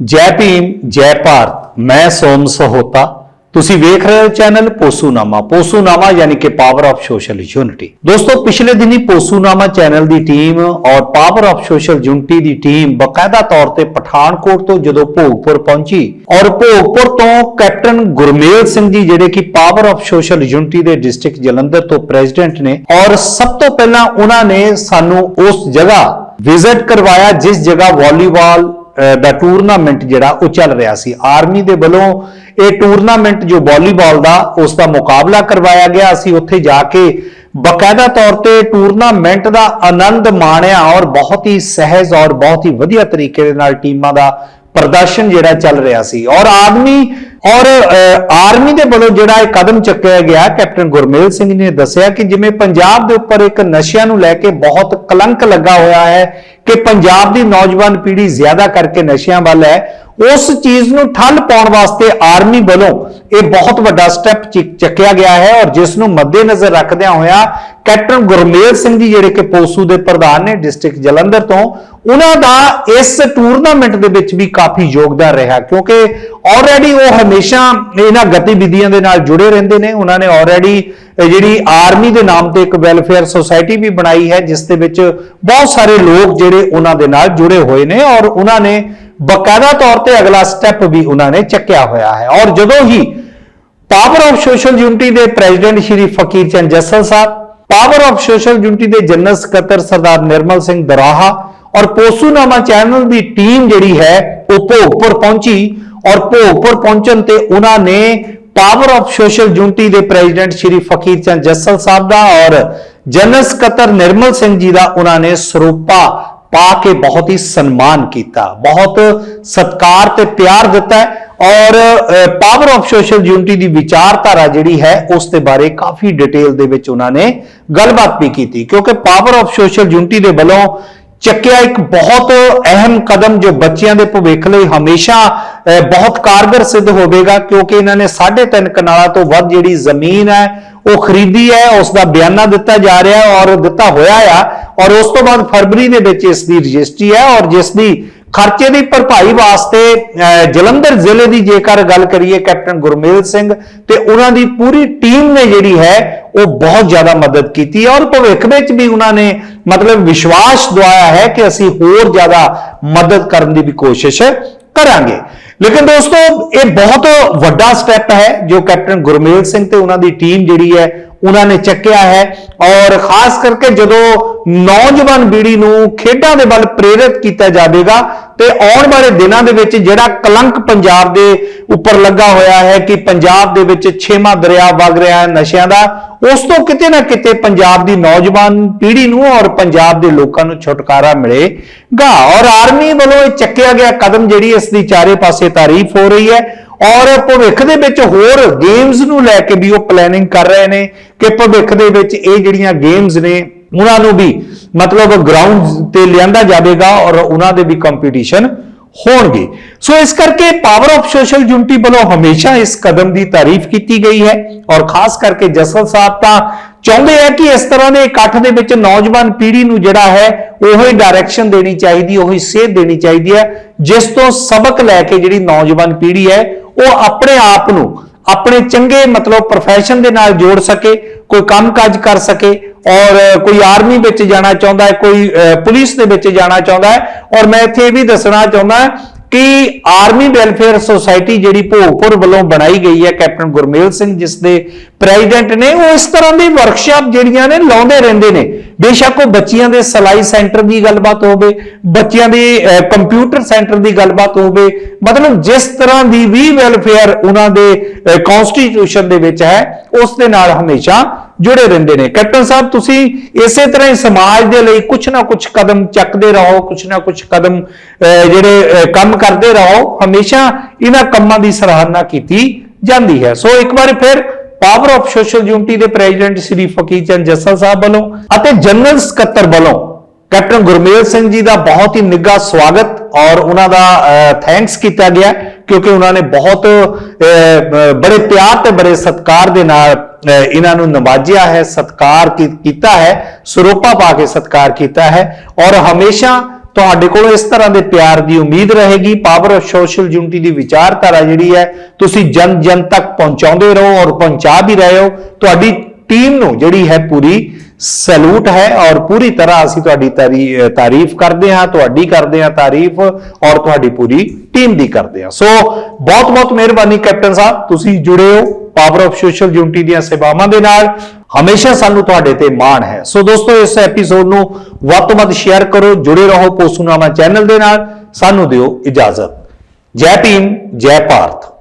ਜੈ ਭੀਮ, ਜੈ ਭਾਰਤ, ਮੈਂ ਸੋਮ ਸਹੋਤਾ। ਤੁਸੀਂ ਵੇਖ ਰਹੇ ਹੋ ਚੈਨਲ ਪੋਸੂਨਾਮਾ। ਪੋਸੂਨਾਮਾ ਯਾਨੀ ਕਿ ਪਾਵਰ ਆਫ ਸੋਸ਼ਲ ਯੂਨਿਟੀ ਦੋਸਤੋ, ਪਿਛਲੇ ਦਿਨੀ ਪੋਸੂਨਾਮਾ ਚੈਨਲ ਦੀ ਟੀਮ ਔਰ ਪਾਵਰ ਆਫ ਸੋਸ਼ਲ ਯੂਨਿਟੀ ਦੀ ਟੀਮ ਬਕਾਇਦਾ ਤੌਰ ਤੇ ਪਠਾਨਕੋਟ ਤੋਂ ਜਦੋਂ ਭੋਗਪੁਰ ਪਹੁੰਚੀ ਔਰ ਭੋਗਪੁਰ ਤੋਂ ਕੈਪਟਨ ਗੁਰਮੇਲ ਸਿੰਘ ਜੀ, ਜਿਹੜੇ ਕਿ ਪਾਵਰ ਆਫ ਸੋਸ਼ਲ ਯੂਨਿਟੀ ਦੇ ਡਿਸਟ੍ਰਿਕਟ ਜਲੰਧਰ ਤੋਂ ਪ੍ਰੈਜ਼ੀਡੈਂਟ ਨੇ, ਔਰ ਸਭ ਤੋਂ ਪਹਿਲਾਂ ਉਹਨਾਂ ਨੇ ਸਾਨੂੰ ਉਸ ਜਗ੍ਹਾ ਵਿਜ਼ਿਟ ਕਰਵਾਇਆ, ਜਿਸ ਜਗ੍ਹਾ ਵਾਲੀਬਾਲ ਦਾ ਟੂਰਨਾਮੈਂਟ ਜਿਹੜਾ ਉਹ ਚੱਲ ਰਿਹਾ ਸੀ। ਆਰਮੀ ਦੇ ਵੱਲੋਂ ਇਹ ਟੂਰਨਾਮੈਂਟ ਜੋ ਵਾਲੀਬਾਲ ਦਾ, ਉਸ ਦਾ ਮੁਕਾਬਲਾ ਕਰਵਾਇਆ ਗਿਆ। ਅਸੀਂ ਉੱਥੇ ਜਾ ਕੇ ਬਕਾਇਦਾ ਤੌਰ ਤੇ ਟੂਰਨਾਮੈਂਟ ਦਾ ਆਨੰਦ ਮਾਣਿਆ ਔਰ ਬਹੁਤ ਹੀ ਸਹਿਜ ਔਰ ਬਹੁਤ ਹੀ ਵਧੀਆ ਤਰੀਕੇ ਦੇ ਨਾਲ ਟੀਮਾਂ ਦਾ ਪ੍ਰਦਰਸ਼ਨ ਜਿਹੜਾ ਚੱਲ ਰਿਹਾ ਸੀ। ਔਰ ਆਦਮੀ ਔਰ ਆਰਮੀ ਦੇ ਵੱਲੋਂ ਜਿਹੜਾ ਇਹ ਕਦਮ ਚੱਕਿਆ ਗਿਆ, ਕੈਪਟਨ ਗੁਰਮੇਲ ਸਿੰਘ ਨੇ ਦੱਸਿਆ ਕਿ ਜਿਵੇਂ ਪੰਜਾਬ ਦੇ ਉੱਪਰ ਇੱਕ ਨਸ਼ਿਆਂ ਨੂੰ ਲੈ ਕੇ ਬਹੁਤ ਕਲੰਕ ਲੱਗਾ ਹੋਇਆ ਹੈ ਕਿ ਪੰਜਾਬ ਦੀ ਨੌਜਵਾਨ ਪੀੜ੍ਹੀ ਜ਼ਿਆਦਾ ਕਰਕੇ ਨਸ਼ਿਆਂ ਵੱਲ ਹੈ, ਉਸ ਚੀਜ਼ ਨੂੰ ਠੱਲ ਪਾਉਣ ਵਾਸਤੇ ਆਰਮੀ ਵੱਲੋਂ ਇਹ ਬਹੁਤ ਵੱਡਾ ਸਟੈਪ ਚੱਕਿਆ ਗਿਆ ਹੈ ਔਰ ਜਿਸ ਨੂੰ ਮੱਦੇਨਜ਼ਰ ਰੱਖਦਿਆਂ ਹੋਇਆ ਕੈਪਟਨ ਗੁਰਮੇਲ ਸਿੰਘ ਜੀ ਜਿਹੜੇ ਕਿ ਪੋਸੂ ਦੇ ਪ੍ਰਧਾਨ ਨੇ ਡਿਸਟ੍ਰਿਕਟ ਜਲੰਧਰ ਤੋਂ ਉਹਨਾਂ ਦਾ ਇਸ ਟੂਰਨਾਮੈਂਟ ਦੇ ਵਿੱਚ ਵੀ ਕਾਫੀ ਯੋਗਦਾਨ ਰਿਹਾ, ਕਿਉਂਕਿ ਆਲਰੇਡੀ ਉਹ ਹਮੇਸ਼ਾ ਇਹਨਾਂ ਗਤੀਵਿਧੀਆਂ ਦੇ ਨਾਲ ਜੁੜੇ ਰਹਿੰਦੇ ਨੇ। ਉਹਨਾਂ ਨੇ ਆਲਰੇਡੀ ਜਿਹੜੀ ਆਰਮੀ ਦੇ ਨਾਮ ਤੇ ਇੱਕ ਵੈਲਫੇਅਰ ਸੁਸਾਇਟੀ ਵੀ ਬਣਾਈ ਹੈ, ਜਿਸ ਦੇ ਵਿੱਚ ਬਹੁਤ ਸਾਰੇ ਲੋਕ ਜਿਹੜੇ ਉਹਨਾਂ ਦੇ ਨਾਲ ਜੁੜੇ ਹੋਏ ਨੇ ਔਰ ਉਹਨਾਂ ਨੇ ਬਕਾਇਦਾ ਤੌਰ ਤੇ ਅਗਲਾ ਸਟੈਪ ਵੀ ਉਹਨਾਂ ਨੇ ਚੱਕਿਆ ਹੋਇਆ ਹੈ। ਔਰ ਜਦੋਂ ਹੀ ਪਾਵਰ ਆਫ ਸੋਸ਼ਲ ਯੂਨਿਟੀ ਦੇ president Shri Fakir Chand Jassal Sahib power of social unity ਦੇ ਜਨਰਲ ਸਕੱਤਰ ਸਰਦਾਰ ਨਿਰਮਲ ਸਿੰਘ ਦਰਾਹਾ ਔਰ ਪੋਸੂਨਾਮਾ ਚੈਨਲ ਦੀ ਟੀਮ ਜਿਹੜੀ ਹੈ, ਉਹ ਭੋਗਪੁਰ ਪਹੁੰਚੀ ਔਰ ਭੋਗਪੁਰ ਪਹੁੰਚਣ ਤੇ ਉਹਨਾਂ ਨੇ ਪਾਵਰ ਆਫ ਸੋਸ਼ਲ ਯੂਨਿਟੀ ਦੇ ਪ੍ਰੈਜ਼ੀਡੈਂਟ ਸ਼੍ਰੀ ਫਕੀਰ ਚੰਦ ਜੱਸਲ ਸਾਹਿਬ ਦਾ ਔਰ ਜਨਰਲ ਸਕੱਤਰ ਨਿਰਮਲ ਸਿੰਘ ਜੀ ਦਾ ਉਹਨਾਂ ਨੇ ਸਰੂਪਾ ਪਾ ਕੇ ਬਹੁਤ ਹੀ ਸਨਮਾਨ ਕੀਤਾ, ਬਹੁਤ ਸਤਿਕਾਰ ਤੇ ਪਿਆਰ ਦਿੱਤਾ ਔਰ ਪਾਵਰ ਆਫ ਸੋਸ਼ਲ ਯੂਨਿਟੀ ਦੀ ਵਿਚਾਰਧਾਰਾ ਜਿਹੜੀ ਹੈ, ਉਸ ਦੇ ਬਾਰੇ ਕਾਫੀ ਡਿਟੇਲ ਦੇ ਵਿੱਚ ਉਹਨਾਂ ਨੇ ਗੱਲਬਾਤ ਵੀ ਕੀਤੀ ਕਿਉਂਕਿ ਪਾਵਰ ਆਫ ਸੋਸ਼ਲ ਯੂਨਿਟੀ ਦੇ ਵੱਲੋਂ ਚੱਕਿਆ ਇੱਕ ਬਹੁਤ ਅਹਿਮ ਕਦਮ ਜੋ ਬੱਚਿਆਂ ਦੇ ਭਵਿੱਖ ਲਈ ਹਮੇਸ਼ਾ ਬਹੁਤ ਕਾਰਗਰ ਸਿੱਧ ਹੋਵੇਗਾ, ਕਿਉਂਕਿ ਇਹਨਾਂ ਨੇ 3.5 ਕਨਾਲਾਂ ਤੋਂ ਵੱਧ ਜਿਹੜੀ ਜ਼ਮੀਨ ਹੈ, ਉਹ ਖਰੀਦੀ ਹੈ ਉਸ ਦਾ ਬਿਆਨਾ ਦਿੱਤਾ ਜਾ ਰਿਹਾ ਹੈ ਔਰ ਦਿੱਤਾ ਹੋਇਆ ਆ, ਔਰ ਉਸ ਤੋਂ ਬਾਅਦ ਫਰਵਰੀ ਦੇ ਵਿੱਚ ਇਸ ਦੀ ਰਜਿਸਟਰੀ ਹੈ ਔਰ ਜਿਸ ਦੀ ਖਰਚੇ ਦੀ ਭਰਪਾਈ ਵਾਸਤੇ ਅਹ, ਜਲੰਧਰ ਜ਼ਿਲ੍ਹੇ ਦੀ ਜੇਕਰ ਗੱਲ ਕਰੀਏ ਕੈਪਟਨ ਗੁਰਮੇਲ ਸਿੰਘ ਤੇ ਉਹਨਾਂ ਦੀ ਪੂਰੀ ਟੀਮ ਨੇ ਜਿਹੜੀ ਹੈ ਉਹ ਬਹੁਤ ਜ਼ਿਆਦਾ ਮਦਦ ਕੀਤੀ ਹੈ। ਔਰ ਭਵਿੱਖ ਵਿੱਚ ਵੀ ਉਹਨਾਂ ਨੇ ਮਤਲਬ ਵਿਸ਼ਵਾਸ ਦਵਾਇਆ ਹੈ ਕਿ ਅਸੀਂ ਹੋਰ ਜ਼ਿਆਦਾ ਮਦਦ ਕਰਨ ਦੀ ਵੀ ਕੋਸ਼ਿਸ਼ ਕਰਾਂਗੇ। ਲੇਕਿਨ ਦੋਸਤੋ ਇਹ ਬਹੁਤ ਵੱਡਾ ਸਟੈਪ ਹੈ ਜੋ ਕੈਪਟਨ ਗੁਰਮੇਲ ਸਿੰਘ ਤੇ ਉਹਨਾਂ ਦੀ ਟੀਮ ਜਿਹੜੀ ਹੈ ਉਹਨਾਂ ਨੇ ਚੱਕਿਆ ਹੈ। ਔਰ ਖਾਸ ਕਰਕੇ ਜਦੋਂ ਨੌਜਵਾਨ ਬੀੜੀ ਨੂੰ ਖੇਡਾਂ ਦੇ ਵੱਲ ਪ੍ਰੇਰਿਤ ਕੀਤਾ ਜਾਵੇਗਾ ਤੇ ਆਉਣ ਵਾਲੇ ਦਿਨਾਂ ਦੇ ਵਿੱਚ ਜਿਹੜਾ ਕਲੰਕ ਪੰਜਾਬ ਦੇ ਉੱਪਰ ਲੱਗਾ ਹੋਇਆ ਹੈ ਕਿ ਪੰਜਾਬ ਦੇ ਵਿੱਚ ਛੇਵਾਂ ਦਰਿਆ ਵਗ ਰਿਹਾ ਹੈ ਨਸ਼ਿਆਂ ਦਾ, ਉਸ ਤੋਂ ਕਿਤੇ ਨਾ ਕਿਤੇ ਪੰਜਾਬ ਦੀ ਨੌਜਵਾਨ ਪੀੜ੍ਹੀ ਨੂੰ ਔਰ ਪੰਜਾਬ ਦੇ ਲੋਕਾਂ ਨੂੰ ਛੁਟਕਾਰਾ ਮਿਲੇਗਾ। ਔਰ ਆਰਮੀ ਵੱਲੋਂ ਇਹ ਚੱਕਿਆ ਗਿਆ ਕਦਮ ਜਿਹੜੀ ਇਸ ਦੀ ਚਾਰੇ ਪਾਸੇ ਤਾਰੀਫ ਹੋ ਰਹੀ ਹੈ ਔਰ ਭਵਿੱਖ ਦੇ ਵਿੱਚ ਹੋਰ ਗੇਮਸ ਨੂੰ ਲੈ ਕੇ ਵੀ ਉਹ ਪਲੈਨਿੰਗ ਕਰ ਰਹੇ ਨੇ ਕਿ ਭਵਿੱਖ ਦੇ ਵਿੱਚ ਇਹ ਜਿਹੜੀਆਂ ਗੇਮਸ ਨੇ ਉਹਨਾਂ ਨੂੰ ਵੀ ਮਤਲਬ ਗਰਾਊਂਡ ਤੇ ਲਿਆਂਦਾ ਜਾਵੇਗਾ ਔਰ ਉਹਨਾਂ ਦੇ ਵੀ ਕੰਪੀਟੀਸ਼ਨ ਹੋਣਗੇ। ਸੋ ਇਸ ਕਰਕੇ ਪਾਵਰ ਆਫ ਸੋਸ਼ਲ ਯੂਨਿਟੀ ਵੱਲੋਂ ਹਮੇਸ਼ਾ ਇਸ ਕਦਮ ਦੀ ਤਾਰੀਫ ਕੀਤੀ ਗਈ ਹੈ ਔਰ ਖਾਸ ਕਰਕੇ ਜਸਲ ਸਾਹਿਬ ਤਾਂ ਚਾਹੁੰਦੇ ਆ ਕਿ ਇਸ ਤਰ੍ਹਾਂ ਦੇ ਇਕੱਠ ਦੇ ਵਿੱਚ ਨੌਜਵਾਨ ਪੀੜ੍ਹੀ ਨੂੰ ਜਿਹੜਾ ਹੈ ਉਹੀ ਡਾਇਰੈਕਸ਼ਨ ਦੇਣੀ ਚਾਹੀਦੀ, ਉਹੀ ਸੇਧ ਦੇਣੀ ਚਾਹੀਦੀ ਹੈ, ਜਿਸ ਤੋਂ ਸਬਕ ਲੈ ਕੇ ਜਿਹੜੀ ਨੌਜਵਾਨ ਪੀੜ੍ਹੀ ਹੈ, ਉਹ ਆਪਣੇ ਆਪ ਨੂੰ ਆਪਣੇ ਚੰਗੇ ਮਤਲਬ ਪ੍ਰੋਫੈਸ਼ਨ ਦੇ ਨਾਲ ਜੋੜ ਸਕੇ, ਕੋਈ ਕੰਮਕਾਜ ਕਰ ਸਕੇ ਔਰ ਕੋਈ ਆਰਮੀ ਵਿੱਚ ਜਾਣਾ ਚਾਹੁੰਦਾ ਹੈ, ਕੋਈ ਪੁਲਿਸ ਦੇ ਵਿੱਚ ਜਾਣਾ ਚਾਹੁੰਦਾ ਹੈ। ਔਰ ਮੈਂ ਇੱਥੇ ਇਹ ਵੀ ਦੱਸਣਾ ਚਾਹੁੰਦਾ ਕਿ ਆਰਮੀ ਵੈਲਫੇਅਰ ਸੁਸਾਇਟੀ ਜਿਹੜੀ ਭੋਗਪੁਰ ਵੱਲੋਂ ਬਣਾਈ ਗਈ ਹੈ, ਕੈਪਟਨ ਗੁਰਮੇਲ ਸਿੰਘ ਜਿਸ ਦੇ ਪ੍ਰੈਜ਼ੀਡੈਂਟ ਨੇ, ਉਹ ਇਸ ਤਰ੍ਹਾਂ ਦੀ ਵਰਕਸ਼ਾਪ ਜਿਹੜੀਆਂ ਨੇ, ਲਾਉਂਦੇ ਰਹਿੰਦੇ ਨੇ। ਬੇਸ਼ੱਕ ਉਹ ਬੱਚਿਆਂ ਦੇ ਸਲਾਈ ਸੈਂਟਰ ਦੀ ਗੱਲਬਾਤ ਹੋਵੇ, ਬੱਚਿਆਂ ਦੇ ਕੰਪਿਊਟਰ ਸੈਂਟਰ ਦੀ ਗੱਲਬਾਤ ਹੋਵੇ, ਮਤਲਬ ਜਿਸ ਤਰ੍ਹਾਂ ਦੀ ਵੀ ਵੈਲਫੇਅਰ ਉਹਨਾਂ ਦੇ ਕਨਸਟੀਟਿਊਸ਼ਨ ਦੇ ਵਿੱਚ ਹੈ, ਉਸ ਦੇ ਨਾਲ ਹਮੇਸ਼ਾ ਜੁੜੇ ਰਹਿੰਦੇ ਨੇ। ਕੈਪਟਨ ਸਾਹਿਬ, ਤੁਸੀਂ ਇਸੇ ਤਰ੍ਹਾਂ ਹੀ ਸਮਾਜ ਦੇ ਲਈ ਕੁਝ ਨਾ ਕੁਝ ਕਦਮ ਚੱਕਦੇ ਰਹੋ ਕੁਝ ਨਾ ਕੁਝ ਕਦਮ ਜਿਹੜੇ ਕੰਮ ਕਰਦੇ ਰਹੋ। ਹਮੇਸ਼ਾ ਇਹਨਾਂ ਕੰਮਾਂ ਦੀ ਸਰਾਹਨਾ ਕੀਤੀ ਜਾਂਦੀ ਹੈ। ਸੋ ਇੱਕ ਵਾਰ ਫਿਰ ਪਾਵਰ ਆਫ ਸੋਸ਼ਲ ਯੂਨਿਟੀ ਦੇ ਪ੍ਰੈਜ਼ੀਡੈਂਟ ਸ੍ਰੀ ਫਕੀਰ ਚੰਦ ਜੱਸਲ ਸਾਹਿਬ ਵੱਲੋਂ ਅਤੇ ਜਨਰਲ ਸਕੱਤਰ ਵੱਲੋਂ ਕੈਪਟਨ ਗੁਰਮੇਲ ਸਿੰਘ ਜੀ ਦਾ ਬਹੁਤ ਹੀ ਨਿੱਘਾ ਸਵਾਗਤ ਔਰ ਉਹਨਾਂ ਦਾ ਥੈਂਕਸ ਕੀਤਾ ਗਿਆ ਕਿਉਂਕਿ ਉਹਨਾਂ ਨੇ ਬਹੁਤ ਬੜੇ ਪਿਆਰ ਤੇ ਬੜੇ ਸਤਿਕਾਰ ਦੇ ਨਾਲ ਇਹਨਾਂ ਨੂੰ ਨਵਾਜਿਆ ਹੈ, ਸਤਿਕਾਰ ਕੀਤਾ ਹੈ, ਸਰੋਪਾ ਪਾ ਕੇ ਸਤਿਕਾਰ ਕੀਤਾ ਹੈ ਔਰ ਹਮੇਸ਼ਾ ਤੁਹਾਡੇ ਕੋਲ ਇਸ ਤਰ੍ਹਾਂ ਦੇ ਪਿਆਰ ਦੀ ਉਮੀਦ ਰਹੇਗੀ ਪਾਵਰ ਆਫ ਸੋਸ਼ਲ ਯੂਨਿਟੀ ਦੀ ਵਿਚਾਰਧਾਰਾ ਜਿਹੜੀ ਹੈ, ਤੁਸੀਂ ਜਨ ਜਨ ਤੱਕ ਪਹੁੰਚਾਉਂਦੇ ਰਹੋ ਔਰ ਪਹੁੰਚਾ ਵੀ ਰਹੇ ਹੋ, ਤੁਹਾਡੀ ਟੀਮ ਨੂੰ ਜਿਹੜੀ ਹੈ ਪੂਰੀ ਸਲੂਟ ਹੈ ਔਰ ਪੂਰੀ ਤਰ੍ਹਾਂ ਅਸੀਂ ਤੁਹਾਡੀ ਤਾਰੀ- ਤਾਰੀਫ ਕਰਦੇ ਹਾਂ, ਤੁਹਾਡੀ ਕਰਦੇ ਹਾਂ ਤਾਰੀਫ ਔਰ ਤੁਹਾਡੀ ਪੂਰੀ ਟੀਮ ਦੀ ਕਰਦੇ ਹਾਂ। ਸੋ ਬਹੁਤ ਬਹੁਤ ਮਿਹਰਬਾਨੀ, ਕੈਪਟਨ ਸਾਹਿਬ, ਤੁਸੀਂ ਜੁੜੇ ਹੋ ਪਾਵਰ ਆਫ ਸੋਸ਼ਲ ਯੂਨਿਟੀ ਦੀਆਂ ਸੇਵਾਵਾਂ ਦੇ ਨਾਲ। ਹਮੇਸ਼ਾ ਸਾਨੂੰ ਤੁਹਾਡੇ ਤੇ ਮਾਣ ਹੈ। ਸੋ ਦੋਸਤੋ, ਇਸ ਐਪੀਸੋਡ ਨੂੰ ਵੱਧ ਤੋਂ ਵੱਧ ਸ਼ੇਅਰ ਕਰੋ, ਜੁੜੇ ਰਹੋ ਪੋਸੂਨਾਮਾ ਚੈਨਲ ਦੇ ਨਾਲ। ਸਾਨੂੰ ਦਿਓ ਇਜਾਜ਼ਤ। ਜੈ ਭੀਮ, ਜੈ ਭਾਰਤ।